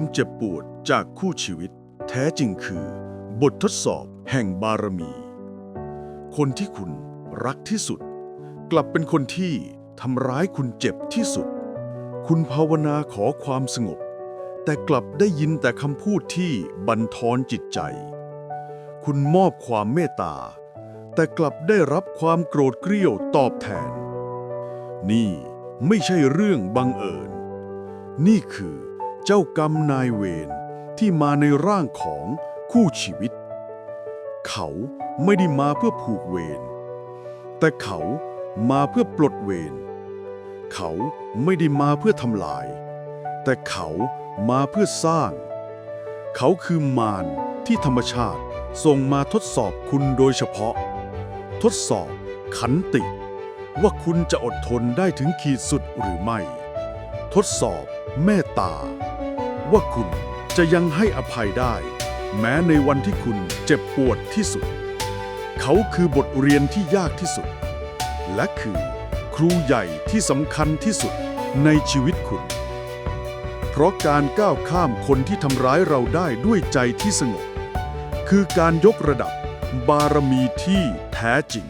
ความเจ็บปวดจากคู่ชีวิต แท้จริงคือ บททดสอบแห่งบารมี คนที่คุณรักที่สุด กลับเป็นคนที่ทำร้ายคุณเจ็บที่สุด คุณภาวนาขอความสงบ แต่กลับได้ยินแต่คำพูดที่บันทอนจิตใจ คุณมอบความเมตตา แต่กลับได้รับความโกรธเกรี้ยวตอบแทน นี่ไม่ใช่เรื่องบังเอิญ นี่คือ เจ้ากรรมนายเวรที่มาในร่างของคู่ชีวิต เขาไม่ได้มาเพื่อผูกเวรแต่เขามาเพื่อปลดเวรเขาไม่ได้มาเพื่อทำลาย แต่เขามาเพื่อสร้าง เขาคือมารที่ธรรมชาติส่งมาทดสอบคุณโดยเฉพาะ ทดสอบขันติ ว่าคุณจะอดทนได้ถึงขีดสุดหรือไม่ ทดสอบเมตตา ว่าคุณจะยังให้อภัยได้ แม้ในวันที่คุณเจ็บปวดที่สุด เขาคือบทเรียนที่ยากที่สุด และคือครูใหญ่ที่สำคัญที่สุดในชีวิตคุณ เพราะการก้าวข้ามคนที่ทำร้ายเราได้ด้วยใจที่สงบ คือการยกระดับบารมีที่แท้จริง